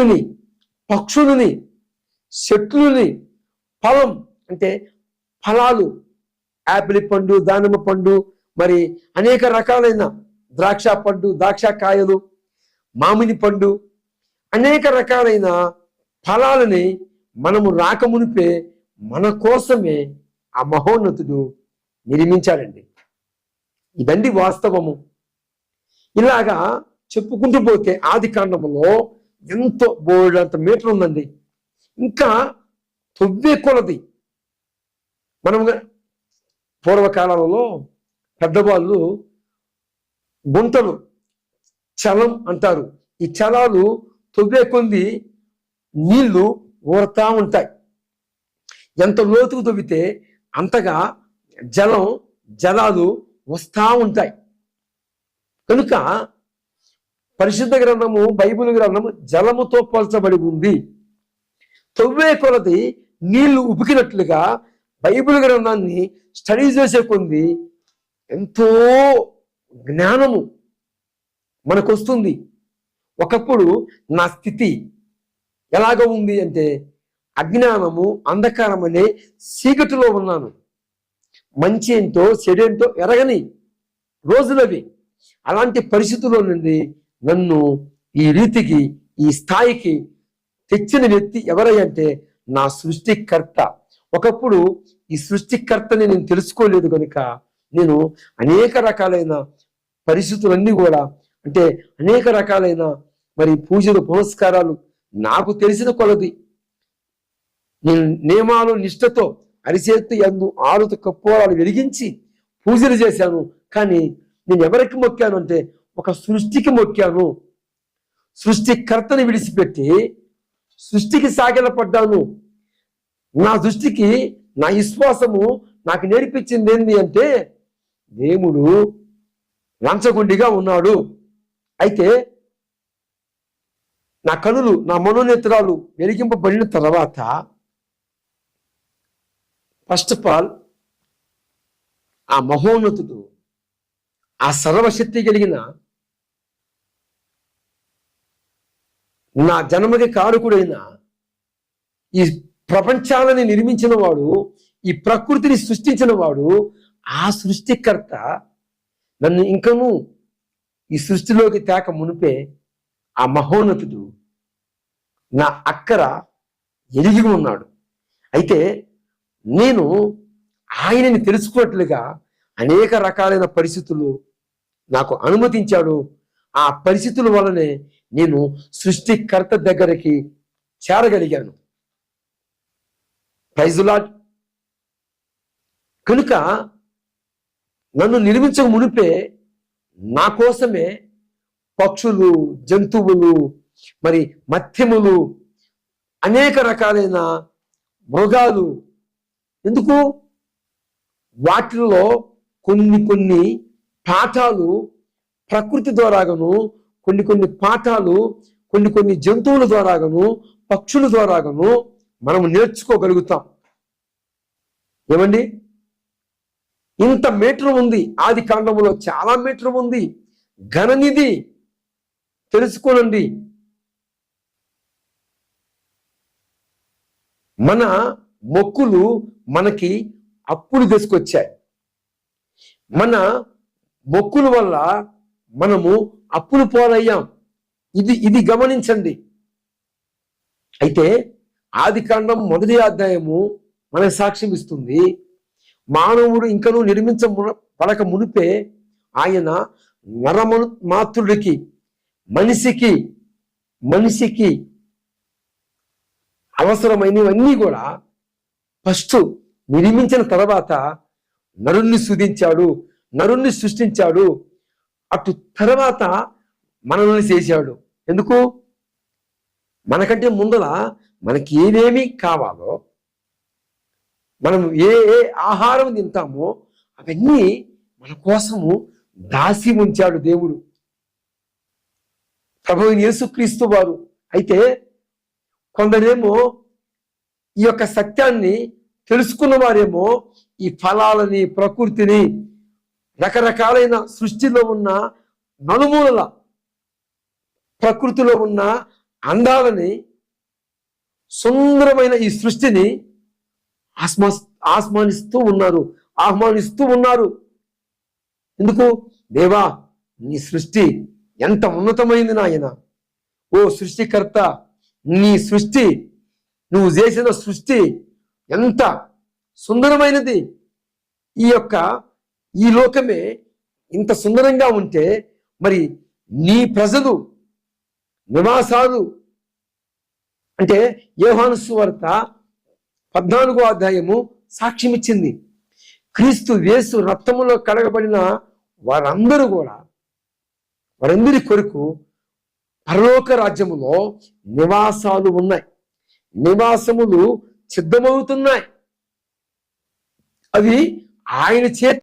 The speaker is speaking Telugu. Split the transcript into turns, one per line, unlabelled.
చెట్లని పక్షులని చెట్లని ఫలం అంటే ఫలాలు. యాపిల్ పండు దానిమ్మ పండు మరి అనేక రకాలైన ద్రాక్ష పండు ద్రాక్ష కాయలు మామిడి పండు అనేక రకాలైన ఫలాలని మనము రాకమునిపే మన కోసమే ఆ మహోన్నతుడు నిర్మించాడండి. ఇదండి వాస్తవము. ఇలాగా చెప్పుకుంటూ పోతే ఆది కాండములో ఎంతో బోల్డంత మీటర్ ఉందండి. ఇంకా తొవ్వే కొలది. మనం పూర్వకాలంలో పెద్దవాళ్ళు గుంటలు చలం అంటారు. ఈ చలాలు తొవ్వే కొంది నీళ్ళు ఊరతా ఉంటాయి. ఎంత లోతుకు తవ్వితే అంతగా జలం జలాలు వస్తూ ఉంటాయి. కనుక పరిశుద్ధ గ్రంథము బైబిల్ గ్రంథము జలముతో పోల్చబడి ఉంది. తవ్వే కొలది నీళ్ళు ఉబికినట్లుగా బైబిల్ గ్రంథాన్ని స్టడీ చేసే కొంది ఎంతో జ్ఞానము మనకు వస్తుంది ఒకప్పుడు నా స్థితి ఎలాగ ఉంది అంటే అజ్ఞానము అంధకారం అనే చీకటిలో ఉన్నాను. మంచి ఏంటో చెడేంటో ఎరగని రోజులవి. అలాంటి పరిస్థితుల్లో నుండి నన్ను ఈ రీతికి ఈ స్థాయికి తెచ్చిన వ్యక్తి ఎవరై అంటే నా సృష్టికర్త. ఒకప్పుడు ఈ సృష్టికర్తని నేను తెలుసుకోలేదు కనుక నేను అనేక రకాలైన పరిస్థితులన్నీ కూడా అంటే అనేక రకాలైన మరి పూజలు పునస్కారాలు నాకు తెలిసిన కొలది. నేను నియమాలు నిష్ఠతో అరిచేత్తు ఎందు ఆరుత కప్పోరాలు వెలిగించి పూజలు చేశాను. కానీ నేను ఎవరికి మొక్కాను అంటే ఒక సృష్టికి మొక్కాను. సృష్టికర్తని విడిచిపెట్టి సృష్టికి సాగిలపడ్డాను నా దృష్టికి నా విశ్వాసము నాకు నేర్పించింది ఏంది అంటే దేవుడు లంచగుండిగా ఉన్నాడు. అయితే నా కనులు నా మనోనేత్రాలు వెలిగింపబడిన తర్వాత ఫస్ట్ ఆఫ్ ఆల్ ఆ మహోన్నతుడు ఆ సర్వశక్తి కలిగిన నా జన్మకి కారకుడైన ఈ ప్రపంచాలని నిర్మించిన వాడు ఈ ప్రకృతిని సృష్టించిన వాడు ఆ సృష్టికర్త నన్ను ఇంకనూ ఈ సృష్టిలోకి తేక మునిపే ఆ మహోన్నతుడు నా అక్కర ఎరిగి ఉన్నాడు. అయితే నేను ఆయనని తెలుసుకున్నట్లుగా అనేక రకాలైన పరిస్థితులు నాకు అనుమతించాడు. ఆ పరిస్థితుల వలనే నేను సృష్టికర్త దగ్గరికి చేరగలిగాను. ప్రైజులాడ్ కనుక నన్ను నిర్మించక మునిపే నా కోసమే పక్షులు జంతువులు మరి మత్యములు అనేక రకాలైన మృగాలు ఎందుకు? వాటిల్లో కొన్ని కొన్ని పాఠాలు ప్రకృతి ద్వారాగను కొన్ని కొన్ని పాఠాలు కొన్ని కొన్ని జంతువుల ద్వారాగాను పక్షుల ద్వారాగాను మనం నేర్చుకోగలుగుతాం. ఏమండి? ఇంత మీటర్ ఉంది. ఆది కాండంలో చాలా మీటర్ ఉంది. ఘననిధి తెలుసుకోనండి. మన మొక్కులు మనకి అప్పులు తీసుకొచ్చాయి. మన మొక్కుల వల్ల మనము అప్పులు పోలయ్యాం. ఇది ఇది గమనించండి. అయితే ఆది కాండం మొదటి అధ్యాయము మనకు సాక్ష్యం ఇస్తుంది. మానవుడు ఇంకనూ నిర్మించ పడక మునిపే ఆయన నరమను మాతృడికి మనిషికి మనిషికి అవసరమైనవన్నీ కూడా ఫస్ట్ నిర్మించిన తర్వాత నరుణ్ణి సుధించాడు నరుణ్ణి సృష్టించాడు అటు తర్వాత మనల్ని చేశాడు. ఎందుకు? మనకంటే ముందల మనకి ఏమేమి కావాలో మనం ఏ ఏ ఆహారం తింటామో అవన్నీ మన కోసము దాసి ఉంచాడు దేవుడు. ప్రభు యేసుక్రీస్తు వారు. అయితే కొందరేమో ఈ యొక్క సత్యాన్ని తెలుసుకున్న వారేమో ఈ ఫలాలని ప్రకృతిని రకరకాలైన సృష్టిలో ఉన్న నలుమూలల ప్రకృతిలో ఉన్న అందాలని సుందరమైన ఈ సృష్టిని ఆస్మా ఆస్మానిస్తూ ఉన్నారు. ఆహ్వానిస్తూ ఉన్నారు. ఎందుకు? దేవా నీ సృష్టి ఎంత ఉన్నతమైంది నాయన. ఓ సృష్టికర్త నీ సృష్టి నువ్వు చేసిన సృష్టి ఎంత సుందరమైనది. ఈ యొక్క ఈ లోకమే ఇంత సుందరంగా ఉంటే మరి నీ ప్రజలు నివాసాలు అంటే యోహాను సువార్త పద్నాలుగో అధ్యాయము సాక్ష్యం ఇచ్చింది క్రీస్తు వేసు రక్తములో కడగబడిన వారందరూ కూడా వారందరి కొరకు పరలోక రాజ్యములో నివాసాలు ఉన్నాయి. నివాసములు సిద్ధమవుతున్నాయి. అవి ఆయన చేతి